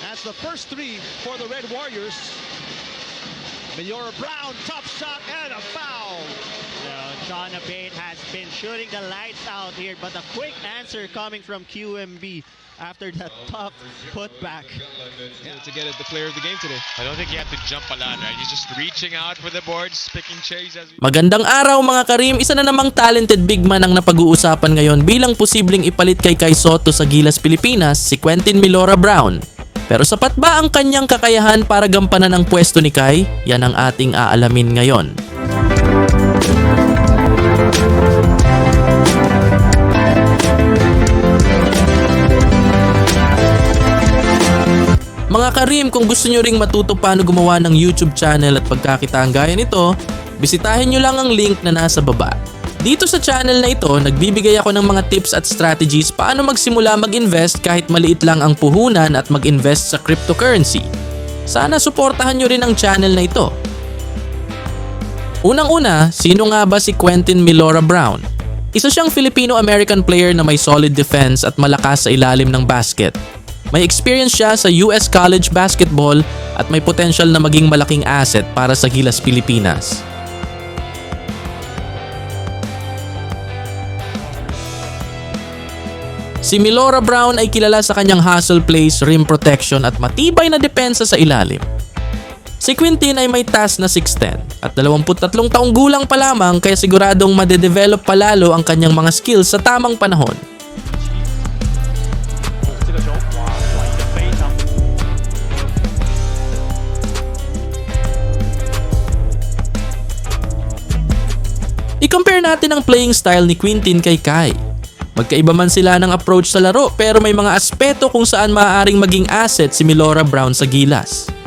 That's the first three for the Red Warriors. Mayora Brown, tough shot and a foul. John Abate has been shooting the lights out here, but a quick answer coming from QMB after that tough putback. to get it the player of the game today. I don't think you have to jump a lot, right? He's just reaching out for the boards, picking cherries as we Magandang araw mga Karim, isa na namang talented big man ang napag-uusapan ngayon bilang posibleng ipalit kay Kai Soto sa Gilas Pilipinas, si Quentin Milora Brown. Pero sapat ba ang kanyang kakayahan para gampanan ang pwesto ni Kai? Yan ang ating aalamin ngayon. Mga Karim, kung gusto nyo ring matuto paano gumawa ng YouTube channel at pagkakitaan gaya nito, bisitahin nyo lang ang link na nasa baba. Dito sa channel na ito, nagbibigay ako ng mga tips at strategies paano magsimula mag-invest kahit maliit lang ang puhunan at mag-invest sa cryptocurrency. Sana suportahan nyo rin ang channel na ito. Unang-una, sino nga ba si Quentin Milora Brown? Isa siyang Filipino-American player na may solid defense at malakas sa ilalim ng basket. May experience siya sa US College Basketball at may potential na maging malaking asset para sa Gilas Pilipinas. Si Milora Brown ay kilala sa kanyang hustle plays, rim protection at matibay na depensa sa ilalim. Si Quintin ay may task na 6'10 at 23 taong gulang pa lamang kaya siguradong madedevelop pa lalo ang kanyang mga skills sa tamang panahon. I-compare natin ang playing style ni Quintin kay Kai. Magkaiba man sila ng approach sa laro pero may mga aspeto kung saan maaaring maging asset si Milora Brown sa Gilas.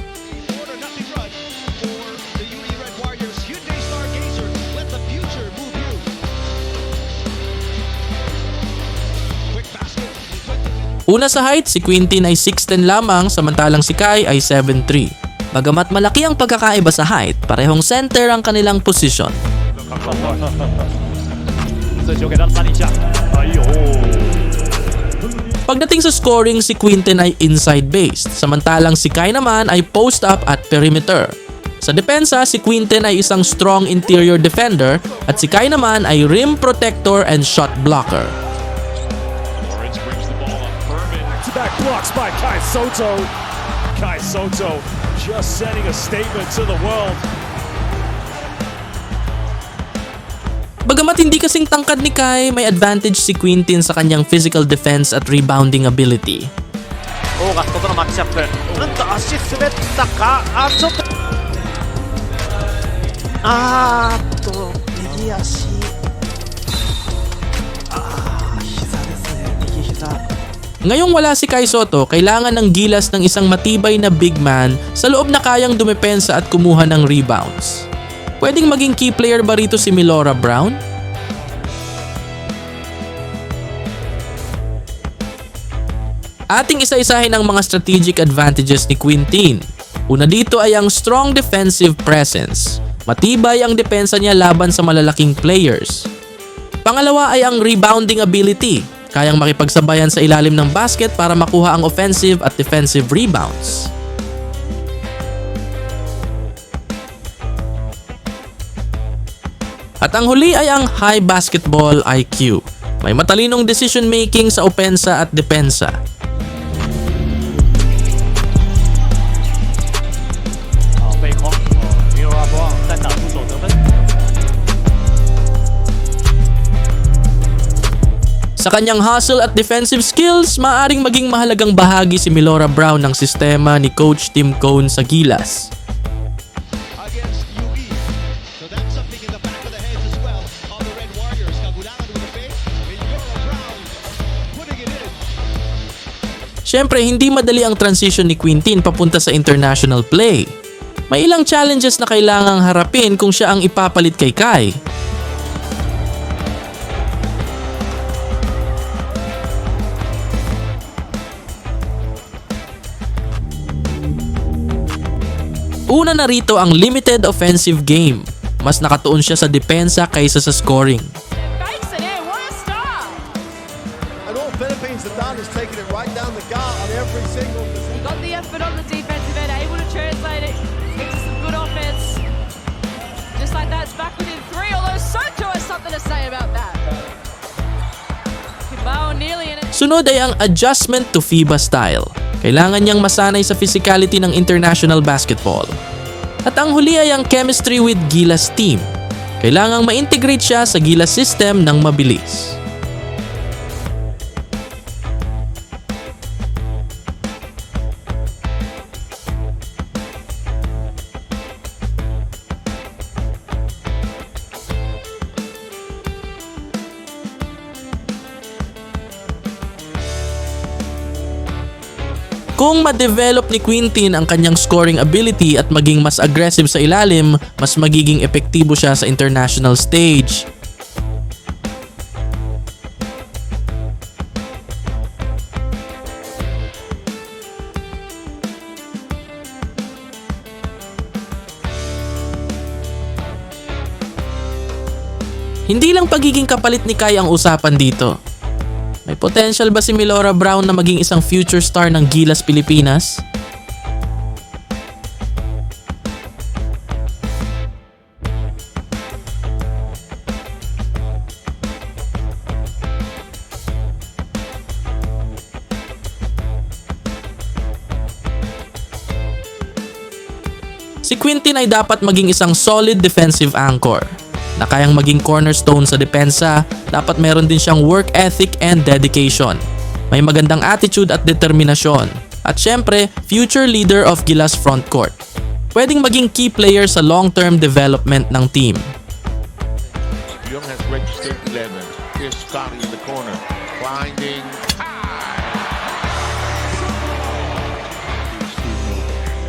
Una sa height, si Quintin ay 6'10 lamang samantalang si Kai ay 7'3. Bagamat malaki ang pagkakaiba sa height, parehong center ang kanilang posisyon. Pagdating sa scoring, si Quinten ay inside-based, samantalang si Kai naman ay post-up at perimeter. Sa depensa, si Quinten ay isang strong interior defender at si Kai naman ay rim protector and shot blocker back blocks by Kai Soto. Kai Soto just sending a statement to the world. Bagamat hindi kasing tangkad ni Kai, may advantage si Quintin sa kanyang physical defense at rebounding ability. Oh, gasto ko na max up eh. Nanda assist sumet taka aso. Ah, to, hindi. Ngayong wala si Kai Soto, kailangan ng gilas ng isang matibay na big man sa loob na kayang dumepensa at kumuha ng rebounds. Pwedeng maging key player ba rito si Milora Brown? Ating isa-isahin ang mga strategic advantages ni Quintin. Una dito ay ang strong defensive presence. Matibay ang depensa niya laban sa malalaking players. Pangalawa ay ang rebounding ability. Kayang makipagsabayan sa ilalim ng basket para makuha ang offensive at defensive rebounds. At ang huli ay ang high basketball IQ. May matalinong decision making sa opensa at depensa. Kanyang hustle at defensive skills, maaring maging mahalagang bahagi si Milora Brown ng sistema ni Coach Tim Cone sa Gilas. Siyempre, hindi madali ang transition ni Quintin papunta sa international play. May ilang challenges na kailangang harapin kung siya ang ipapalit kay Kai. Una na rito ang limited offensive game. Mas nakatuon siya sa depensa kaysa sa scoring. Bikes it in. What a stop! An all Philippines that Brown is taking it right down the gut on every single He got the effort on the defensive end, able to translate it into some good offense. Just like that, it's back within three, although Soto has something to say about that. Kimao nearly in it. Sunod ay ang adjustment to FIBA style. Kailangan niyang masanay sa physicality ng international basketball. At ang huli ay ang chemistry with Gilas team. Kailangang ma-integrate siya sa Gilas system ng mabilis. Kung ma-develop ni Quintin ang kanyang scoring ability at maging mas aggressive sa ilalim, mas magiging epektibo siya sa international stage. Hindi lang pagiging kapalit ni Kai ang usapan dito. May potential ba si Milora Brown na maging isang future star ng Gilas Pilipinas? Si Quintin ay dapat maging isang solid defensive anchor na kayang maging cornerstone sa depensa, dapat meron din siyang work ethic and dedication. May magandang attitude at determinasyon. At syempre, future leader of Gilas frontcourt. Pwedeng maging key player sa long-term development ng team. Young has registered 11. Here's Scotty in the corner. Finding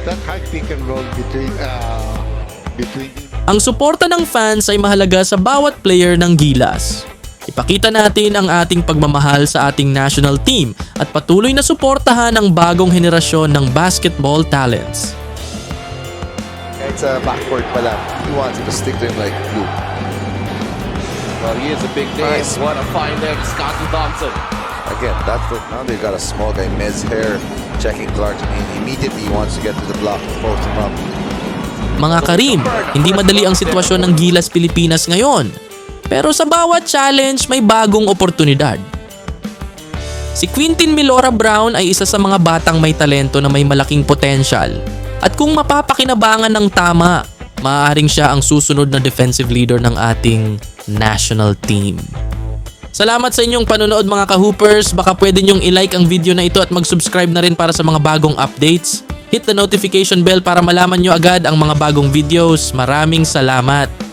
that high pick and roll between uh, between Ang suporta ng fans ay mahalaga sa bawat player ng Gilas. Ipakita natin ang ating pagmamahal sa ating national team at patuloy na suportahan ang bagong henerasyon ng basketball talents. It's a backcourt pala. He wanted to stick to him like glue. well, he is a big name. Nice. What a find there, Scotty Thompson. Again, that's the, now they've got a small guy, Mez here, checking Clarkson in. Immediately he wants to get to the block, post him up. Mga Karim, hindi madali ang sitwasyon ng Gilas Pilipinas ngayon. Pero sa bawat challenge may bagong oportunidad. Si Quintin Milora Brown ay isa sa mga batang may talento na may malaking potensyal. At kung mapapakinabangan ng tama, maaaring siya ang susunod na defensive leader ng ating national team. Salamat sa inyong panonood mga ka-hoopers. Baka pwede nyong i-like ang video na ito at mag-subscribe na rin para sa mga bagong updates. Hit the notification bell para malaman nyo agad ang mga bagong videos. Maraming salamat!